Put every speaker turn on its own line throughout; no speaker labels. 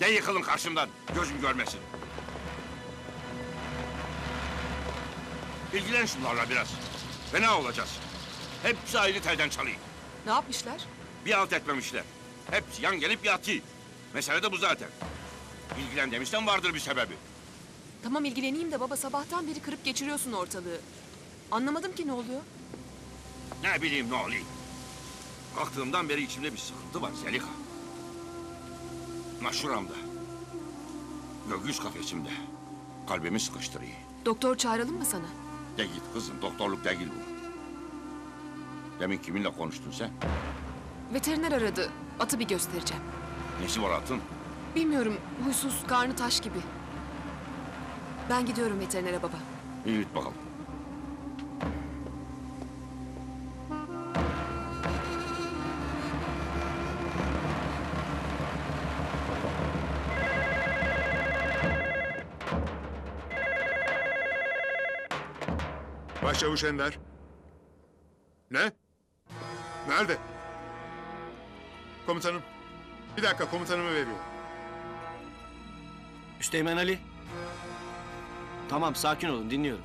De yıkılın karşımdan. Gözüm görmesin. İlgilen şunlarla biraz. Fena olacağız. Hepsi ayrı telden çalıyor.
Ne yapmışlar?
Bir alt etmemişler. Hepsi yan gelip yatıyor. Mesele de bu zaten. İlgilen demişten vardır bir sebebi.
Tamam ilgileneyim de baba sabahtan beri kırıp geçiriyorsun ortalığı. Anlamadım ki ne oluyor.
Ne bileyim ne oluyor. Kalktığımdan beri içimde bir sıkıntı var Zeliha. Naşuramda. Göğüs kafesimde. Kalbimi sıkıştırıyor.
Doktor çağıralım mı sana?
De git kızım, doktorluk değil bu. Demin kiminle konuştun sen?
Veteriner aradı. Atı bir göstereceğim.
Nesi var atın?
Bilmiyorum huysuz, karnı taş gibi. Ben gidiyorum veterinere baba.
İyi git bakalım.
Başçavuş Ender. Ne? Nerede? Komutanım. Bir dakika komutanımı veriyorum.
Üsteğmen Ali. Tamam sakin olun dinliyorum.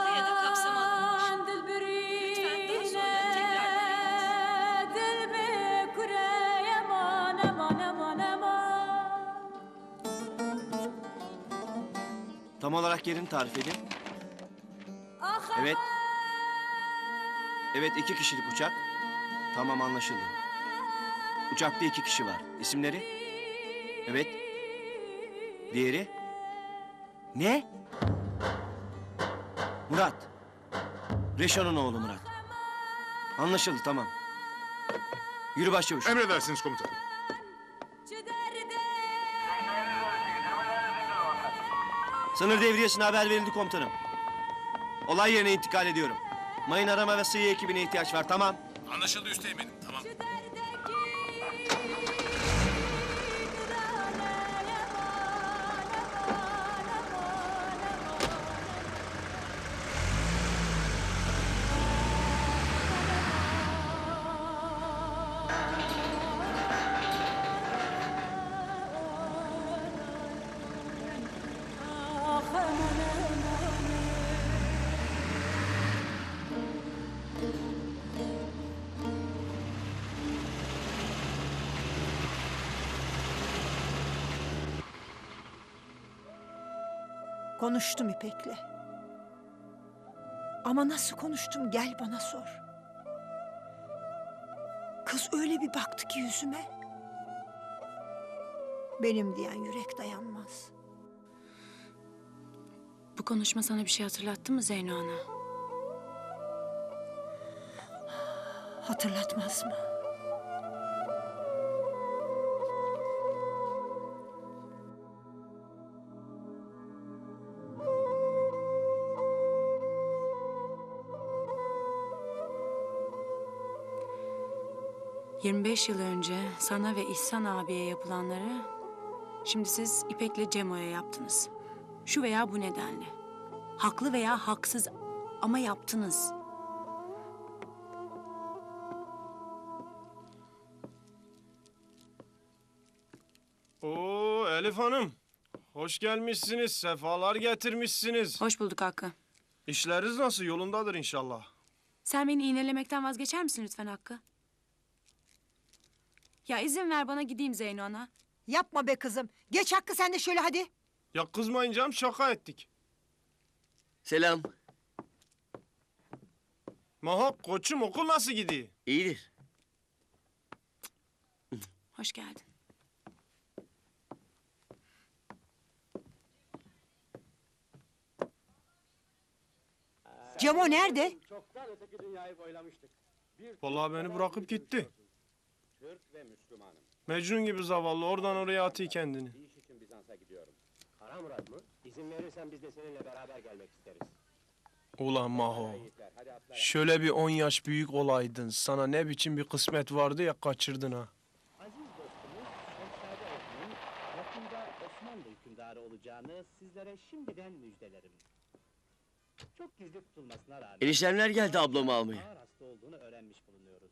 Tam olarak yerini tarif edin. Evet. Evet iki kişilik uçak. Tamam anlaşıldı. Uçakta iki kişi var. İsimleri? Evet. Diğeri? Ne? Murat. Reşo'nun oğlu Murat. Anlaşıldı tamam. Yürü başçavuş.
Emredersiniz komutanım.
Sınır devriyesine haber verildi komutanım. Olay yerine intikal ediyorum. Mayın arama ve sıyı ekibine ihtiyaç var tamam.
Anlaşıldı üsteğmenim.
Konuştum İpek'le. Ama nasıl konuştum gel bana sor. Kız öyle bir baktı ki yüzüme. Benim diyen yürek dayanmaz.
Bu konuşma sana bir şey hatırlattı mı Zeyno Ana?
Hatırlatmaz mı?
...25 yıl önce sana ve İhsan abiye yapılanları... ...şimdi siz İpek'le Cemo'ya yaptınız. Şu veya bu nedenle. Haklı veya haksız ama yaptınız.
Oo Elif Hanım. Hoş gelmişsiniz, sefalar getirmişsiniz.
Hoş bulduk Hakkı.
İşleriniz nasıl? Yolundadır inşallah.
Sen beni iğnelemekten vazgeçer misin lütfen Hakkı? Ya izin ver bana gideyim Zeyno ana.
Yapma be kızım. Geç Hakkı sen de şöyle hadi.
Ya kızmayın canım şaka ettik.
Selam.
Mahap koçum okul nasıl gidiyor?
İyidir.
Hoş geldin.
Cemo nerede? Çoktan tek dünyayı boylamıştık.
Vallahi beni bırakıp gitti. Mecnun gibi zavallı oradan oraya atıyor kendini. Ulan Maho. Şöyle bir 10 yaş büyük olaydın. Sana ne biçim bir kısmet vardı ya kaçırdın ha.
yakında Osmanlı hükümdarı olacağını sizlere şimdiden müjdelerim. Çok gizli tutulmasına rağmen
Eniştemler geldi ablamı almaya.
ağır hasta olduğunu öğrenmiş bulunuyoruz.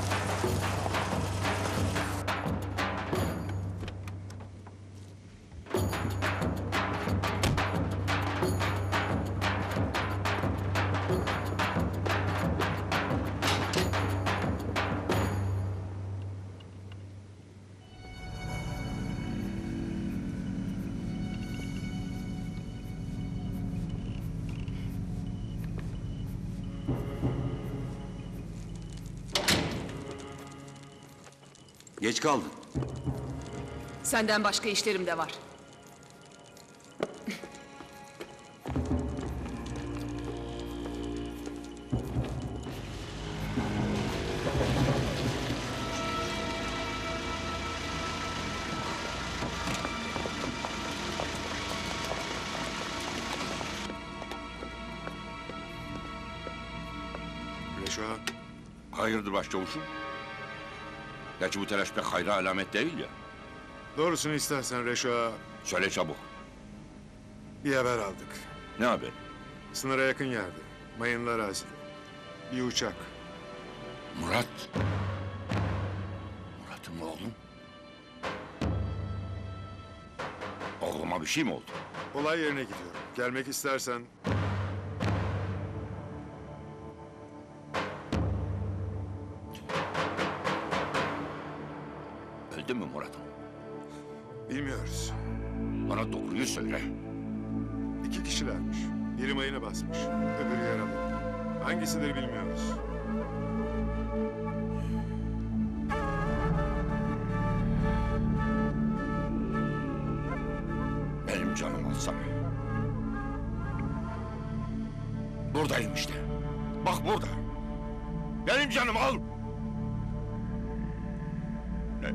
Geç kaldın.
Senden başka işlerim de var.
Reşo ağa,
Hayırdır başçavuşum? Gerçi bu telaş pek hayra alamet değil ya.
doğrusunu istersen Reşo
Söyle çabuk.
bir haber aldık.
Ne haber?
Sınıra yakın yerde. Mayınlı arazide. Bir uçak.
Murat. Murat'ım oğlum. Oğluma bir şey mi oldu?
Olay yerine gidiyorum. Gelmek istersen İki kişilermiş. Biri mayına basmış. Öbürü yaralı. Hangisidir bilmiyoruz.
Benim canım alsam. Buradayım işte. Bak burada. Benim canım al. Ne?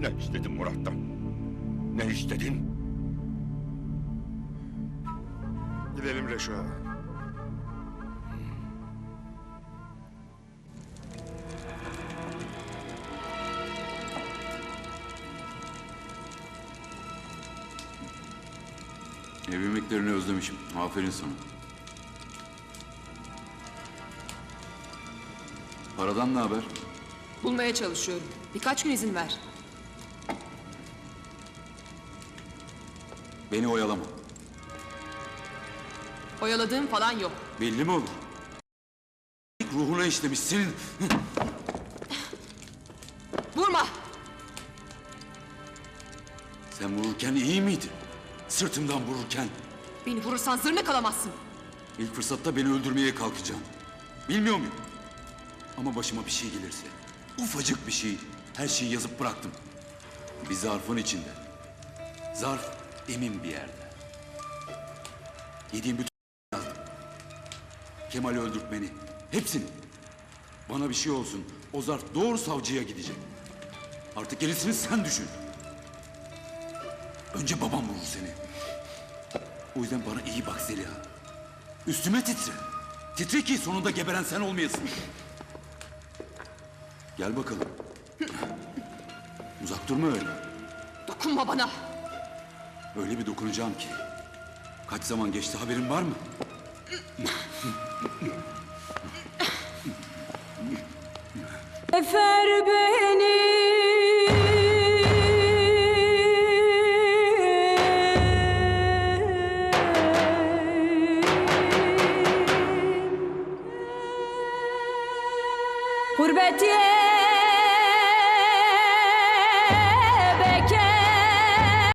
Ne istedin Murat'tan? Ne istedin?
Gidelim Reşo.
Ev yemeklerini özlemişim. Aferin sana. Paradan ne haber?
Bulmaya çalışıyorum. Birkaç gün izin ver.
Beni oyalama.
Oyaladığım falan yok.
Belli mi olur? Ruhuna işlemiş senin.
Vurma!
Sen vururken iyi miydi? Sırtımdan vururken.
Beni vurursan zırnık kalamazsın.
İlk fırsatta beni öldürmeye kalkacaksın. Bilmiyor muyum? Ama başıma bir şey gelirse, ufacık bir şey, her şeyi yazıp bıraktım. Bir zarfın içinde. Zarf emin bir yerde. Yediğim bütün. Kemal'i öldürtmeni, hepsini. Bana bir şey olsun, o zarf doğru savcıya gidecek. Artık gerisini sen düşün. Önce babam vurur seni. O yüzden bana iyi bak Zeliha. Üstüme titre. Titre ki sonunda geberen sen olmayasın. Gel bakalım. Uzak durma öyle.
Dokunma bana.
Öyle bir dokunacağım ki. Kaç zaman geçti haberin var mı?
Efer beni